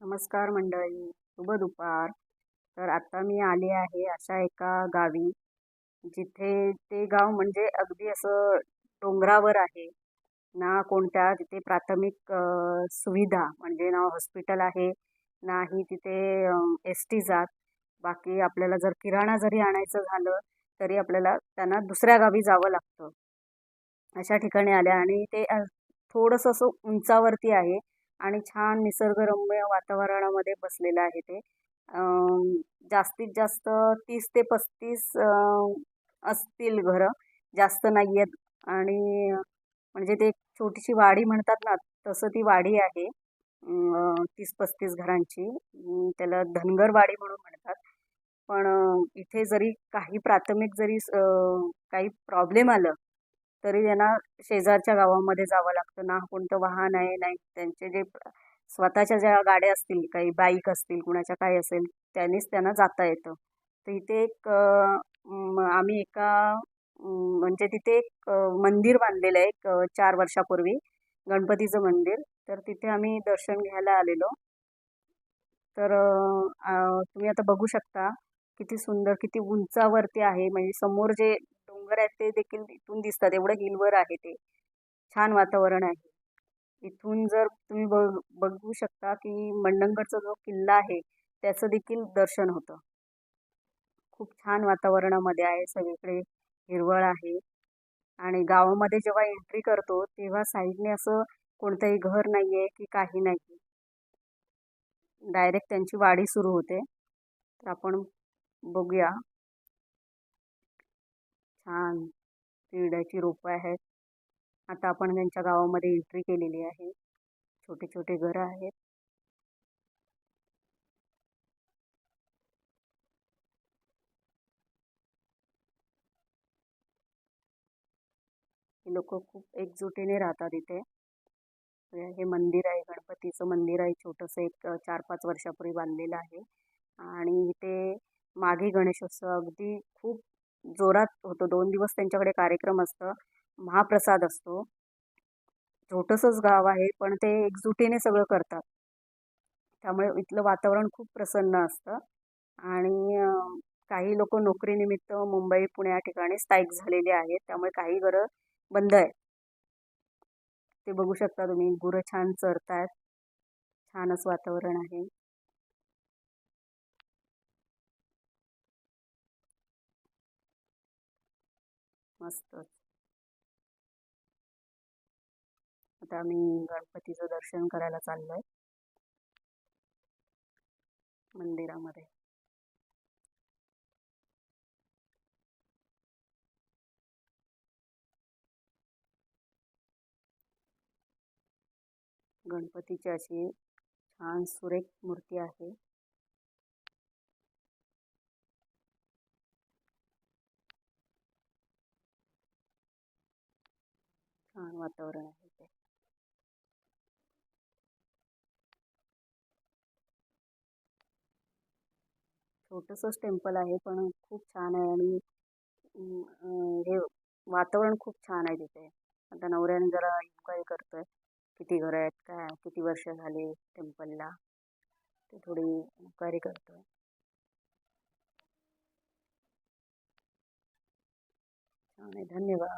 नमस्कार मंडळी शुभ दुपार. तर आता मी आले आहे अशा एका गावी जिथे ते गाव म्हणजे अगदी असं डोंगरावर आहे. ना कोणत्या तिथे प्राथमिक सुविधा म्हणजे ना हॉस्पिटल आहे नाही तिथे एस टी जात. बाकी आपल्याला जर किराणा जरी आणायचं झालं तरी आपल्याला त्यांना दुसऱ्या गावी जावं लागतं. अशा ठिकाणी आल्या आणि ते थोडंसं असं उंचावरती आहे. आणि छान निसर्गरम्य वातावरणामध्ये बसलेलं आहे ते. जास्तीत जास्त तीस ते पस्तीस असतील घरं. जास्त नाही आहेत आणि म्हणजे ते एक छोटीशी वाडी म्हणतात ना तसं ती वाडी आहे. तीस पस्तीस घरांची. त्याला धनगर वाडी म्हणून म्हणतात. पण इथे जरी काही प्राथमिक जरी काही प्रॉब्लेम आलं तरी त्यांना शेजारच्या गावामध्ये जावं लागतं ना कोणतं वाहन आहे नाही त्यांचे जे स्वतःच्या ज्या गाड्या असतील काही बाईक असतील कुणाच्या काय असेल त्यांनीच त्यांना जाता येतं. तर इथे एक आम्ही एका म्हणजे तिथे एक मंदिर बांधलेलं आहे एक चार वर्षापूर्वी गणपतीचं मंदिर. तर तिथे आम्ही दर्शन घ्यायला आलेलो. तर तुम्ही आता बघू शकता किती सुंदर किती उंचावरती आहे. म्हणजे समोर जे डोंगर आहेत ते देखील इथून दिसतात. एवढं हिलवर आहे ते. छान वातावरण आहे. इथून जर तुम्ही बघ बघू शकता की मंडणगडचा जो किल्ला आहे त्याचं देखील दर्शन होतं. खूप छान वातावरणामध्ये आहे सगळीकडे हिरवळ आहे. आणि गावामध्ये जेव्हा एंट्री करतो तेव्हा साईडने असं कोणतंही घर नाही आहे की काही नाही डायरेक्ट त्यांची वाडी सुरू होते. तर आपण बघूया. छान तिळ्याची रोपं आहेत. आता आपण त्यांच्या गावामध्ये एंट्री केलेली आहे. छोटे छोटे घरं आहेत. हे लोक खूप एकजुटीने राहतात इथे. हे मंदिर आहे गणपतीचं मंदिर आहे. छोटंसं एक चार पाच वर्षापूर्वी बांधलेलं आहे. आणि इथे मागे गणेशोत्सव अगदी खूप जोरात होतो. दोन दिवस त्यांच्याकडे कार्यक्रम असतं. महाप्रसाद असतो. छोटंसंच गाव आहे पण ते एकजुटीने सगळं करतात. त्यामुळे इथलं वातावरण खूप प्रसन्न असतं. आणि काही लोक नोकरीनिमित्त मुंबई पुणे या ठिकाणी स्थायिक झालेले आहेत. त्यामुळे काही घरं बंद आहेत. ते बघू शकता तुम्ही. गुरं छान चरतायत. छानच वातावरण आहे. मस्तच. आता आम्ही गणपतीचं दर्शन करायला चाललोय. मंदिरामध्ये. गणपतीची अशी छान सुरेख मूर्ती आहे. छान वातावरण आहे इथे छोटंसंच टेम्पल आहे पण खूप छान आहे आणि हे वातावरण खूप छान आहे तिथे. आता नवऱ्याने जरा इन्क्वायरी करतोय किती घरं आहेत काय किती वर्ष झाले टेम्पलला? ते थोडी इन्क्वायरी करतोय. छान आहे धन्यवाद.